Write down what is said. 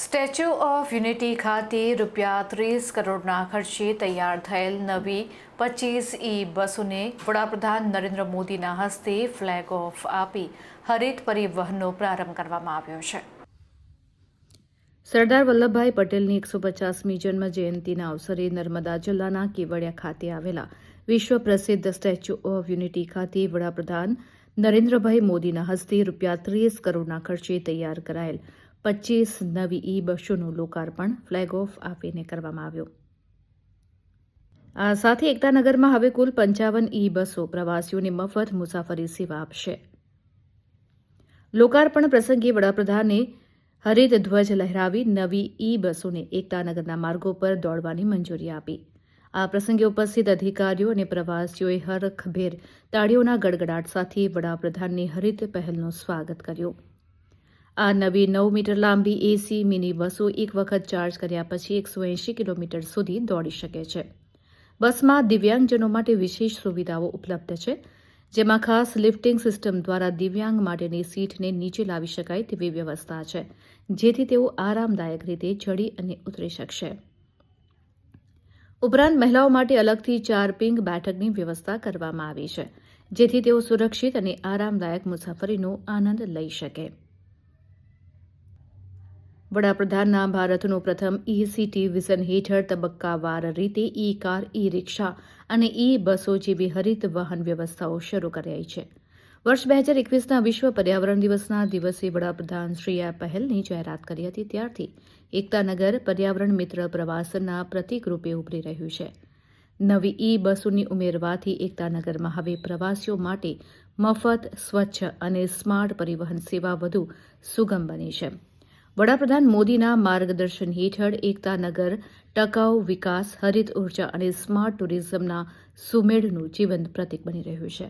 Statue of unity ખાતે રૂપિયા ત્રીસ કરોડના ખર્ચે તૈયાર થયેલ નવી પચીસ ઈ બસોને વડાપ્રધાન નરેન્દ્ર મોદીના હસ્તે ફ્લેગ ઓફ આપી હરિત પરિવહનનો પ્રારંભ કરવામાં આવ્યો છે. સરદાર વલ્લભભાઈ પટેલની એકસો પચાસમી જન્મ જયંતિના અવસરે નર્મદા જિલ્લાના કેવડિયા ખાતે આવેલા વિશ્વ પ્રસિદ્ધ સ્ટેચ્યુ ઓફ યુનિટી ખાતે વડાપ્રધાન નરેન્દ્રભાઈ મોદીના હસ્તે રૂપિયા ત્રીસ કરોડના ખર્ચે તૈયાર કરાયેલ પચીસ નવી ઈ બસોનું લોકાર્પણ ફ્લેગ ઓફ આપીને કરવામાં આવ્યું. આ સાથે એકતાનગરમાં હવે કુલ પંચાવન ઈ બસો પ્રવાસીઓને મફત મુસાફરી સેવા આપશે. લોકાર્પણ પ્રસંગે વડાપ્રધાને હરિત ધ્વજ લહેરાવી નવી ઈ બસોને એકતાનગરના માર્ગો પર દોડવાની મંજૂરી આપી. આ પ્રસંગે ઉપસ્થિત અધિકારીઓ અને પ્રવાસીઓએ હરખભેર તાળીઓના ગડગડાટ સાથે વડાપ્રધાનની હરિત પહેલનું સ્વાગત કર્યું. આ નવી નવ મીટર લાંબી એસી મિની બસો એક વખત ચાર્જ કર્યા પછી એકસો એંશી કિલોમીટર સુધી દોડી શકે છે. બસમાં દિવ્યાંગજનો માટે વિશેષ સુવિધાઓ ઉપલબ્ધ છે, જેમાં ખાસ લિફ્ટિંગ સિસ્ટમ દ્વારા દિવ્યાંગ માટેની સીટને નીચે લાવી શકાય તેવી વ્યવસ્થા છે, જેથી તેઓ આરામદાયક રીતે ચડી અને ઉતરી શકશે. ઉપરાંત મહિલાઓ માટે અલગથી ચાર પિંગ બેઠકની વ્યવસ્થા કરવામાં આવી છે, જેથી તેઓ સુરક્ષિત અને આરામદાયક મુસાફરીનો આનંદ લઈ શકે. વડાપ્રધાનના ભારતનું પ્રથમ ઈ સિટી વિઝન હેઠળ તબક્કાવાર રીતે ઈ કાર ઈ રિક્ષા અને ઈ બસો જેવી હરિત વાહન વ્યવસ્થાઓ શરૂ કરાઈ છે. વર્ષ બે હજાર એકવીસના વિશ્વ પર્યાવરણ દિવસના દિવસે વડાપ્રધાન શ્રીએ આ પહેલની જાહેરાત કરી હતી. ત્યારથી એકતાનગર પર્યાવરણ મિત્ર પ્રવાસનના પ્રતિકરૂપે ઉભરી રહ્યું છે. નવી ઈ બસોની ઉમેરવાથી એકતાનગરમાં હવે પ્રવાસીઓ માટે મફત, સ્વચ્છ અને સ્માર્ટ પરિવહન સેવા વધુ સુગમ બની છે. વડાપ્રધાન મોદીના માર્ગદર્શન હેઠળ એકતાનગર ટકાઉ વિકાસ, હરિત ઊર્જા અને સ્માર્ટ ટુરિઝમના સુમેળનું જીવંત પ્રતીક બની રહ્યું છે.